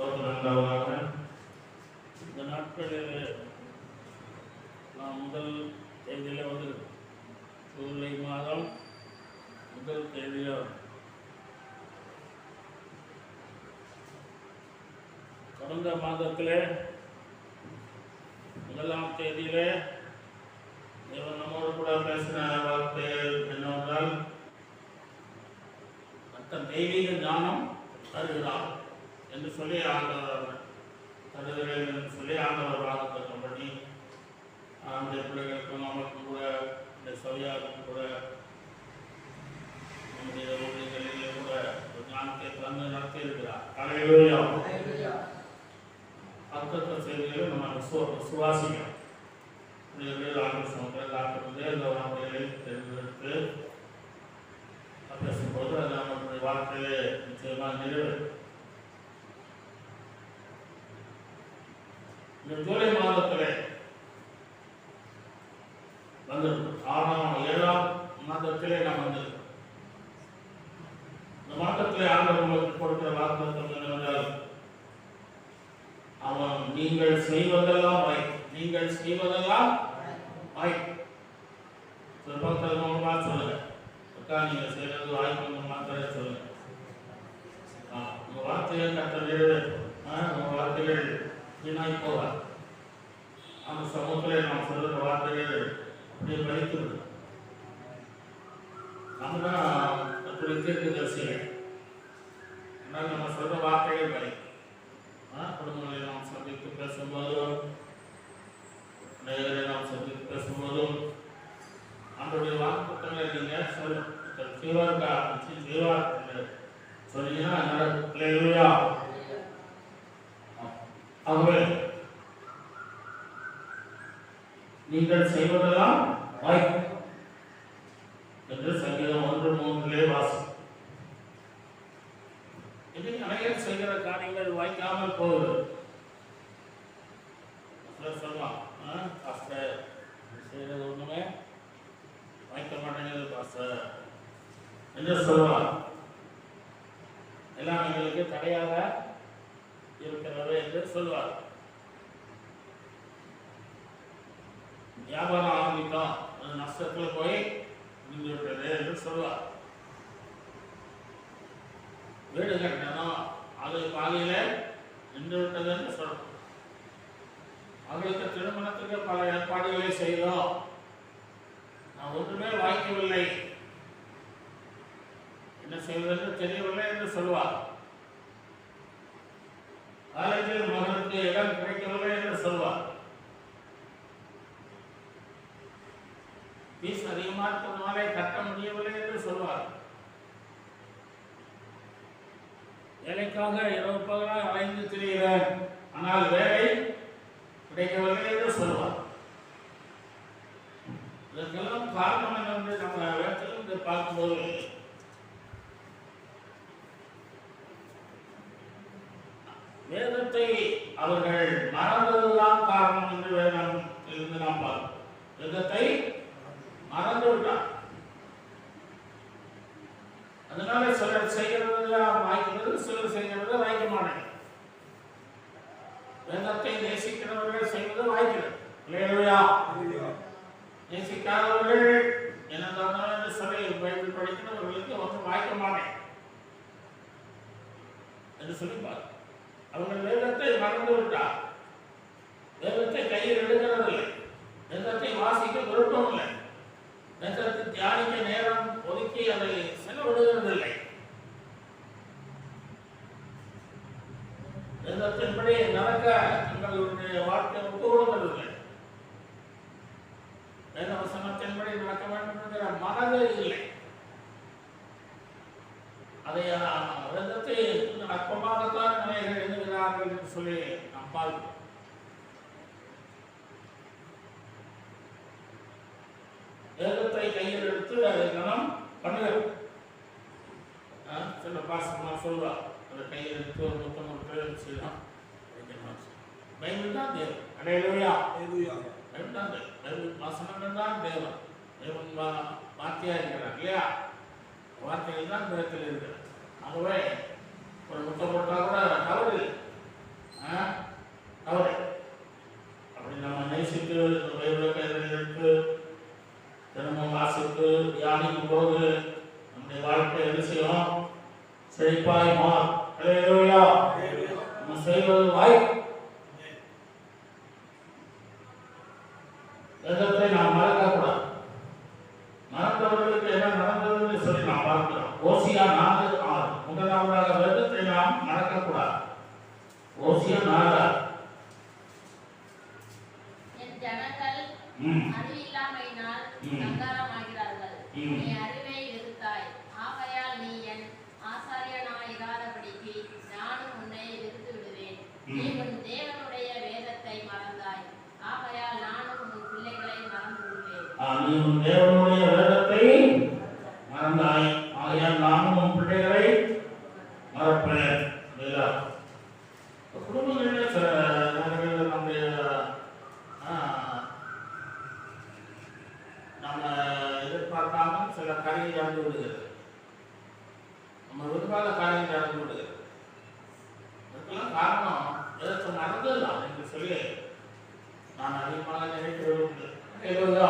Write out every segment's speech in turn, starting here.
ஸ்தோத்திரம் இந்த நாட்களில் நாம் முதல் தேதியில் வந்து ஜூலை மாதம் முதல் தேதியில் கடந்த மாதத்தில் முதலாம் தேதியிலே இவன் நம்மோடு கூட பேசின வார்த்தை என்னவென்றால் மற்ற தெய்வீக ஞானம் தருகிறார். என்று சொல்லி ஆண்டவர் தருகிறேன் என்று சொல்லி ஆண்டவர் வாக்குத்தம் பண்ணி அந்த பிள்ளைகளுக்கும் நமக்கும் கூட இந்த சவியாருக்கும் கூட நம்முடைய ஊழியர்களிலே கூட ஒரு ஞானத்தை தந்து நடத்தி இருக்கிறார். அனைவரையும் அர்த்தத்த செய்திகளை நம்ம விசுவ- விசுவாசிக்கிறோம் இது ஆண்டு சமத்தில் டாக்டர் இந்த வார்த்தைகளை தெரிந்தெடுத்து பேசும்போது அது நம்மளுடைய வாழ்க்கையிலே நிச்சயமாக நிறைவேறும் இந்த ஜூலை மாதத்திலே வந்தது ஆறாம் ஏழாம் மாதத்திலே நாம் வந்திருக்கோம் இந்த மாதத்திலே ஆண்டவர் உங்களுக்கு கொடுக்கிற வாக்குத்தம் என்னவென்றால் அவன் நீங்கள் செய்வதெல்லாம் வை நீங்கள் செய்வதெல்லாம் வை சிறப்பாக சொல்லுங்க. அக்கா நீங்க செய்யறது வாய்ப்பு மாத்திரை சொல்லுங்க. உங்க வார்த்தையை கத்தல் உங்க வீணாய் போவார் அந்த சமூகத்திலே நாம் சொல்லுற வார்த்தைகள் அப்படியே பறித்து நம்ம தான் கத்துடைய தீர்க்க தரிசிகள் ஆனால் நம்ம சொல்ற வார்த்தைகள் பறி குடும்பங்களை நாம் சந்தித்து பேசும்போதும் நேயரை நாம் சந்தித்து பேசும்போதும் ஆண்டுடைய வாக்குத்தங்களை நீங்கள் சொல்ல. செய்வார்க்கா செய்வார் என்று சொன்னீங்கன்னா நடக்கலையா ஆகவே நீங்கள் செய்வதெல்லாம் வாய்ப்பு என்று சங்கீதம் ஒன்று மூன்றிலே வாசி இன்னைக்கு அனைவரும் செய்கிற காரியங்கள் வாய்க்காமல் போகுது சிலர் சொல்லலாம் "ஆ, பாஸ்டர் இது செய்யறது ஒண்ணுமே வாய்க்க மாட்டேங்குது பாஸ்டர் என்று சொல்லலாம் எல்லாம் எங்களுக்கு தடையாக இருக்கிறது என்று சொல்வார் வியாபாரம் ஆரம்பித்தோம் அது நஷ்டத்தில் போய் நின்று விட்டது என்று சொல்வார் வீடு கட்டணும் அது பாதியில நின்று விட்டது என்று சொல்றோம் அவர்களுக்கு திருமணத்துக்கு பல ஏற்பாடுகளை செய்தோம். நான் ஒன்றுமே வாய்க்கவில்லை. என்ன செய்வதென்று தெரியவில்லை என்று சொல்வார். காலேஜில் மகனுக்கு இடம் கிடைக்கவில்லை என்று சொல்வார். ஃபீஸ் அதிகமா இருக்கிறதுனாலே கட்ட முடியவில்லை என்று சொல்வார். வேலைக்காக இரவு பகலாக அலைந்து திரிகிறேன். ஆனால் வேலை கிடைக்கவில்லை என்று சொல்வார்? இதற்கெல்லாம் காரணம் என்னவென்று நம்ம வேட்டிலிருந்து பார்க்கும்போது வேதத்தை அவர்கள் மறந்ததுதான் காரணம் என்று வேதம் இருந்து நாம் பார்க்கிறோம். வேதத்தை மறந்து விட்டார் அதனால சிலர் செய்கிறது வாய்க்கிறது சிலர் செய்கிறது வாய்க்க மாட்டேங்க வேதத்தை நேசிக்கிறவர்கள் செய்வது வாய்க்கிறது. இல்லையா நேசிக்காதவர்கள் என்னதான் என்று சொல்லி பைபிள் படிக்கிறவர்களுக்கு ஒன்றும் வாய்க்க மாட்டேன். என்று சொல்லிப்பார். அவர்கள் வேதத்தை மறந்து விட்டார். வேதத்தை கையில் எடுக்கிறதில்லை. வேதத்தை வாசிக்க விருப்பம் இல்லை வேதத்தை தியானிக்க நேரம் ஒதுக்கி அதை செலவிடுகிறதில்லை. வேதத்தின்படி நடக்க எங்களுடைய வாழ்க்கை ஒப்பு வேத வசனத்தின்படி நடக்க வேண்டும் என்கிற மனதே இல்லை. அதை வேதத்தை அற்பமாகத்தான் நிலைகள் எழுதுகிறார்கள் என்று சொல்லி நாம் பார்க்கிறோம். வேதத்தை கையில் எடுத்து அதை கணம் பண்ணுகிறோம் சில பாசமாக சொல்வார் ஒரு கையெழுத்து ஒரு முத்தம் ஒரு பேரெழுத்து செய்யலாம் பைபிள் தான் தேவன். அடையலையா பைபிள் தான் தேவன். பைபிள் வாசனங்கள் தான் தேவன். தேவன் வார்த்தையாக இருக்கிறார் இல்லையா? வார்த்தைகள் தான் தேவத்தில் இருக்கிறார் ஆகவே ஒரு முட்டை போட்டால் கூட தவறு இல்லை. தவறு அப்படி நம்ம நேசித்து பைபிளை கையில் எடுத்து தினமும் வாசித்து தியானிக்கும் போது நம்முடைய வாழ்க்கை என்ன செய்யும்? செழிப்பாய் மாறும். ஞானத்தால் அறிவில்லாமையினால் சங்காரமாகிறார்கள் நீ அறிவை నిర్మాణాన్ని ఏదోగా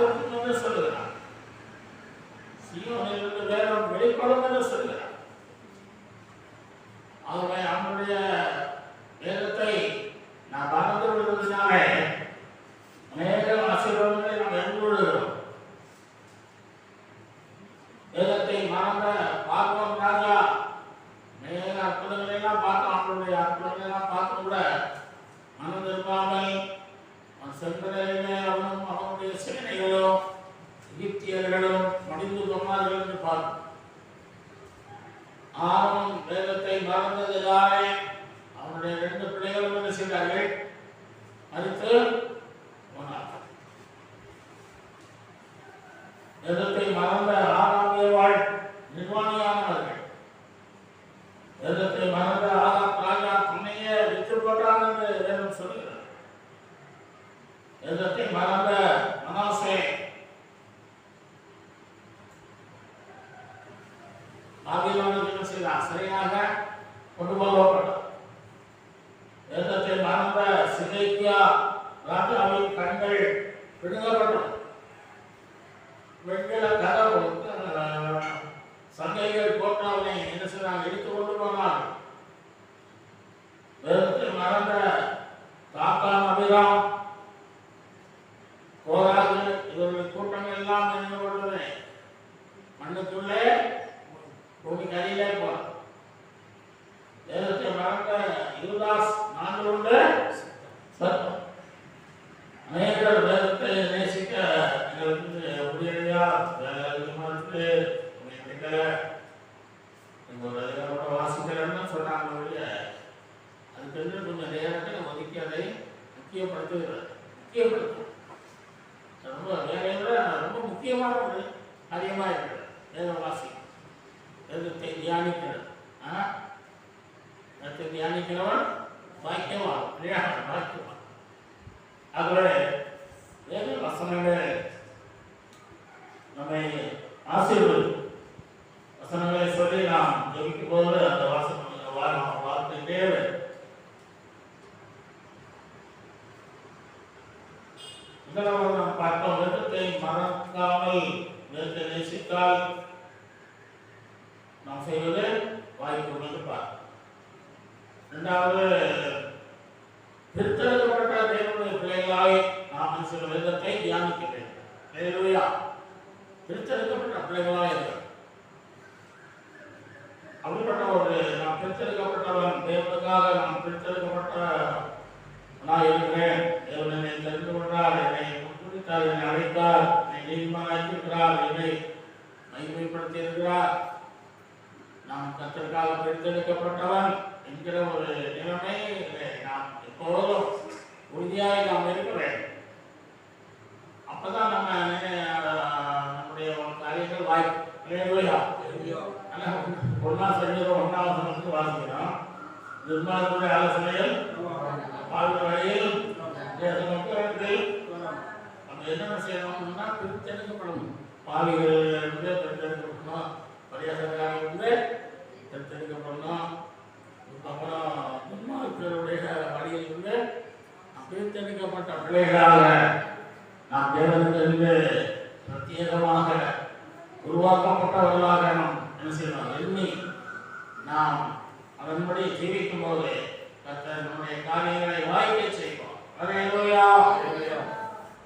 கொடுத்துட்டோம்னு சொல்லுகிறான் சீவன் வெளிக்கொள்ளும் 车 ground வச்சு தியானிக்கணுமா பாக்கியமா இல்லையா பாக்கியமா அதுவரை வேறு வசனங்கள். நம்மை ஆசீர்வதிக்கும் வசனங்களை சொல்லி நாம் ஜபிக்கும் போது அந்த வாசனம் வார்த்தைக்கே இதெல்லாம் நாம் பார்த்தோம் வேதத்தை மறக்காமல் வேதத்தை நேசித்தால் நாம் செய்வது வாய்ப்பு உள்ளது பார்க்கிறோம் ரெண்டாவது பிரித்தெடுக்கப்பட்ட தேவனுடைய பிள்ளைகளாய் நாம் சில விதத்தை தியானிக்க வேண்டும் பிரித்தெடுக்கப்பட்ட பிள்ளைகளாய் இருக்கிறோம் அப்படிப்பட்ட ஒரு நாம் பிரித்தெடுக்கப்பட்டவன் தேவனுக்காக நாம் பிரித்தெடுக்கப்பட்ட நான் இருக்கிறேன். தேவன் என்னை தெரிந்து கொண்டார் என்னை குறித்தார் என்னை அழைத்தார் என்னை நீதிமானாக்கியிருக்கிறார் என்னை மகிமைப்படுத்தி இருக்கிறார் நாம் கத்திற்காக பிரித்தெடுக்கப்பட்டவன் என்கிற ஒரு நிலைமை நாம் எப்போதும் உறுதியாக நாம் இருக்கிறேன் அப்பதான் நம்ம நம்முடைய காரியங்கள் வாய்ப்பு. ஒண்ணா செஞ்சதும் ஒன்னாவது சமயத்துக்கு வாசிக்கிறோம். நிர்மாணத்துடைய ஆலோசனைகள் வாழ்ந்த வழியில் மக்களுக்கு நம்ம என்ன செய்யணும்னா பிரித்தெடுக்கப்படணும் பாவிகள் இருந்து பிரித்தெடுக்கப்படணும். பரியாசக்காரர்கள் இருந்து பிரித்தெடுக்கப்படணும் அப்புறம் நிர்மாணத்தினுடைய வழியில் இருந்து பிரித்தெடுக்கப்பட்ட பிள்ளைகளாக நாம் தேவனிலிருந்து பிரத்யேகமாக உருவாக்கப்பட்டவர்களாக நாம் என்ன செய்யணும் எண்ணி நாம் அதன்படி ஜீவிக்கும் போது கர்த்தர் நம்முடைய காரியங்களை வாய்க்க செய்வோம்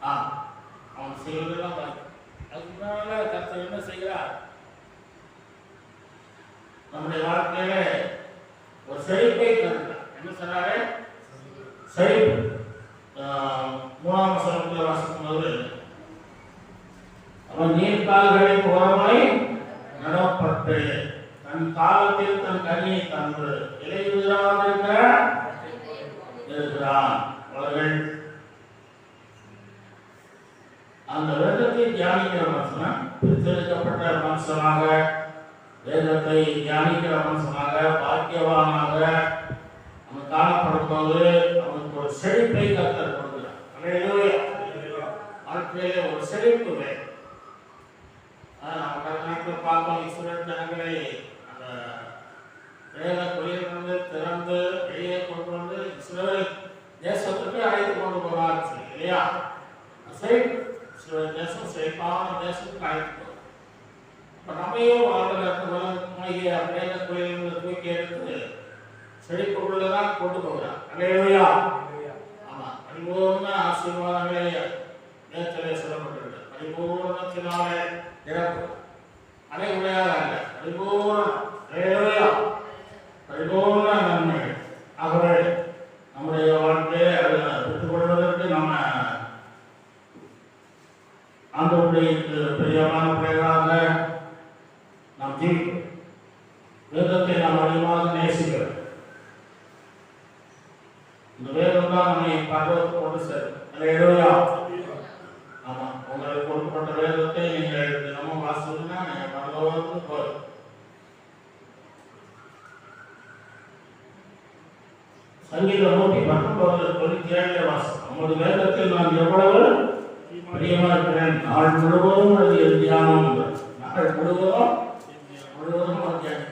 ஆம். அவன் செய்வதெல்லாம் அதனால கர்த்தர் என்ன செய்கிறார்? நம்முடைய வாழ்க்கையில ஒரு செழிப்பை தருகிறார். என்ன சொன்னாரு செழிப்பு. மூணாம் வசனத்தில் வாசிக்கும் போது அவன் நீர்க்கால்களின் ஓரமாய் நடப்பட்டு தன் காலத்தில் தன் கனியை தந்து இலையுதிராதிருக்கிற இருக்கிறான். அவர்கள் அந்த வேதத்தை தியானிக்கிற மனுஷன் பிரித்தெடுக்கப்பட்ட மனுஷனாக வேதத்தை தியானிக்கிற மனுஷனாக பாக்கியவானாக நம்ம காணப்படும் போது ஒரு செழிப்பை கத்தர் கொடுக்கிறார். அல்லேலூயா. ஒரு செழிப்பு வேணும் ஆஹ் நம்ம கடந்த நாட்கள் இஸ்ரேல் அந்த வேத தொழிலிருந்து திறந்து வெளியே கொண்டு வந்து இஸ்ரேல் தேசத்துக்கு அழைத்து கொண்டு போவார் இல்லையா? இஸ்ரேல் தேசம் செழிப்பான தேசத்துக்கு அழைத்து போகும் இப்போ நம்மையும் வாழ்க்கை வேத தொழிலிருந்து தூக்கி எடுத்து செழிப்புக்குள்ளதான் கொண்டு போகிறார். அல்லேலூயா பரிபூர்ண ஆசீர்வாதங்களே நேரத்திலே சொல்லப்பட்டிருக்கு பரிபூர்ணத்தினாலே இறப்பு அனைவரையாக அல்ல பரிபூர்ண பரிபூர்ண நன்மை. அவர்கள் நம்முடைய வாழ்க்கையை அதை பெற்றுக்கொள்வதற்கு நம்ம ஆண்டவருடைய பிரியமான பிள்ளைகளாக நாம் ஜீவிக்கிறோம் வேதத்தை நாம் அதிகமாக நேசிக்கிறோம். இந்த வேதம் தான் நம்மை பரவத்து கொண்டு சேரும் ஆமா. உங்களுக்கு கொடுக்கப்பட்ட வேதத்தை நீங்கள் தினமும் வாசிச்சீங்கன்னா நீங்க பரலோகத்துக்கு போய் சங்கீதம் நூற்றி பத்தொன்பது தொண்ணூத்தி ஏழு வாசம் நமது வேதத்தில் நான் எவ்வளவு பிரியமா இருக்கிறேன்? நாள் முழுவதும் அது தியானம். நாள் முழுவதும் முழுவதும் தியானம்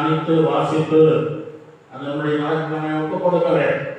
தியானித்து வாசித்து அது நம்முடைய நாட்டினை ஒப்புக் கொடுக்க வேண்டும்.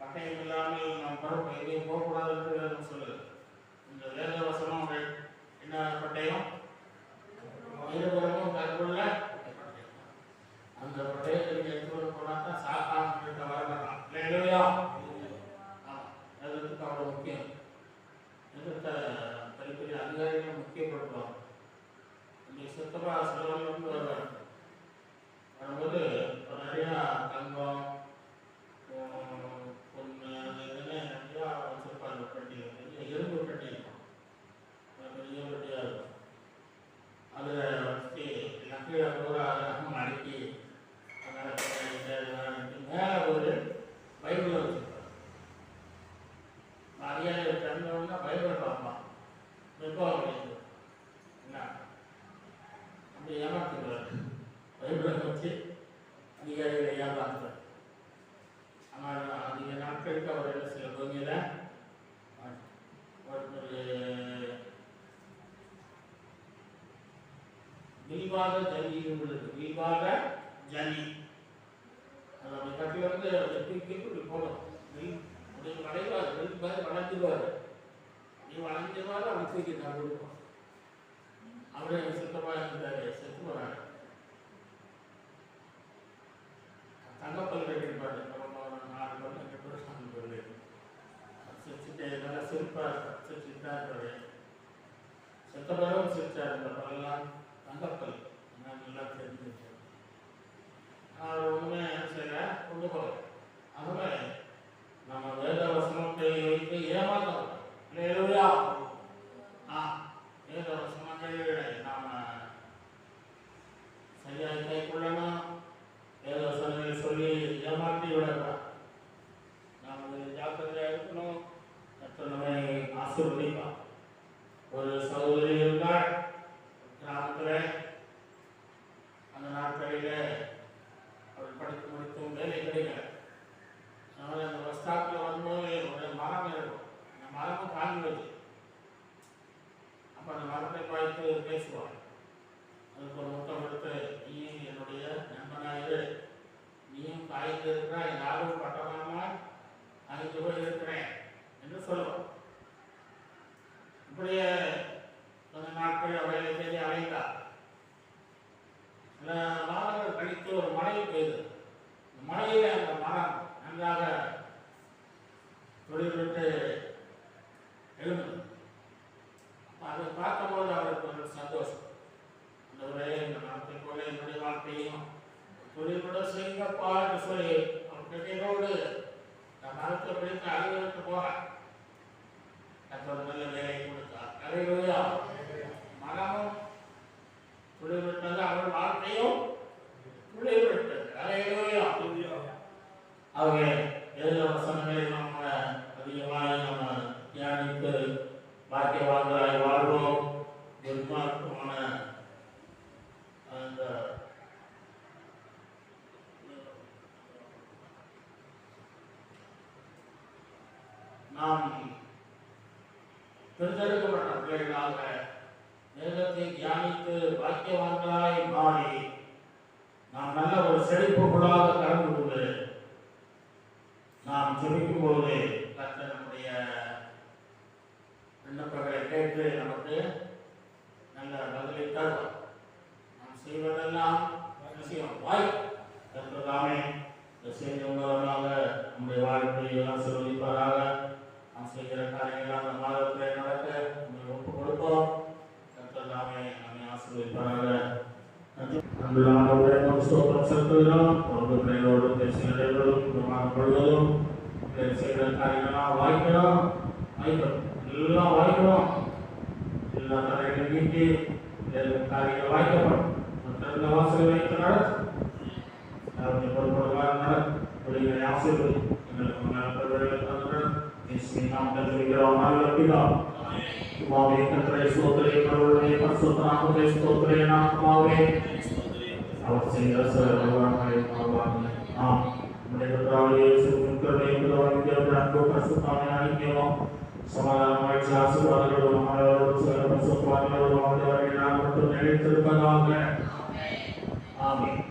பட்டயம் இல்லாமல் நாம் பரப்பு எங்கேயும் போகக்கூடாது என்று சொல்லுது. இந்த வேத வசனம் என்ன பட்டயம்? இருபுறமும் கற்குள்ள அந்த பட்டயத்தை நீங்கள் எடுத்துக்கொண்டு போனால் தான் சாத்தான் கிட்ட வரலாம் இல்லையா? அதுக்கு அவ்வளோ முக்கியம். எதிர்த்த பெரிய அதிகாரிகள் முக்கியப்படுத்துவாங்க இன்னைக்கு சுத்தமாக சிலவங்களுக்கு வருவாங்க வரும்போது நிறையா தங்கம் தீபாக ஜல்லி உங்களுக்கு தீபாக ஜல்லி நம்ம கட்டி வந்து எப்படி இப்படி போகணும்? நீங்கள் வளைவார் மாதிரி வளர்ந்துருவார் நீ வளர்ந்துருவாரு அவனுக்கு நான் கொடுப்போம் அதை பார்க்கும்போது அவருக்கு ஒரு சந்தோஷம். இந்த இந்த மரத்தை என்னுடைய வாழ்க்கையும் தொழிலோட செய்யுங்கப்பா என்று சொல்லி அவர் கட்டியோடு இந்த மரத்தை பிடித்து அலுவலகத்து போறேன் கத்தர் நல்ல வேலையை கொடுத்தார். அலையிலா மரமும் துளிர்விட்டது அவள் வாழ்க்கையும் துளிர்விட்டது அலையிலா ஆகவே ஏழு வசனங்களை நம்ம அதிகமாக நம்ம தியானித்து பாக்கியவான்களாய் நாம் தேர்ந்தெடுக்கப்பட்ட பிள்ளைகளாக வேதத்தை தியானித்து பாக்கியவான்களாய் மாறி நாம் நல்ல ஒரு செழிப்பு செழிப்புகளாக கலந்து கொண்டு நாம் ஜெபிக்கும் போது கர்த்தர் நம்முடைய விண்ணப்பங்களை கேட்டு நமக்கு நல்ல பதிலை தருவார். நாம் செய்வதெல்லாம் விஷயம் வாய். கர்த்ததாமே இந்த செய்தவங்களாக நம்முடைய வாழ்க்கையை ஆசீர்வதிப்பாராக நாம் செய்கிற காரியங்கள் அந்த மாதத்தை நடக்க நம்ம ஒப்பு கொடுப்போம் கத்தல்லாமே நம்மை ஆசீர்வதிப்பாராக அன்புள்ளவர்களே, நாம் ஸ்தோத்திரம் செலுத்துகிறோம். உங்க பிள்ளைகளோடு பேசுகிற இடைவெளிகளும், குடும்பம் முழுவதும் செய்கிற காரியங்களாம் வாய்க்கணும், வாய்க்கணும். எல்லாம் வாய்க்கணும். எல்லா தடைகளையும் நீக்கி, காரியங்கள் வாய்க்கப்படும். மற்றவர்கள் வைத்து நடத்து. அவருடைய பொறுப்புள்ளவாறு நடத்து. ஆசீர்வதி. எங்களுக்கு कुमावे कंत्रे स्तोत्रे करुणे परसुतना कुते स्तोत्रे ना कुमावे अवसिंह सर भगवान हरे भगवान हाँ मेरे बताओ ये सुन कर देव भगवान के अपराध को प्रसन्न आने के हो समाधान में चार सौ बार करो हमारे और सर पर सो पाने और हमारे नाम पर निर्णय कर बनाओ आमीन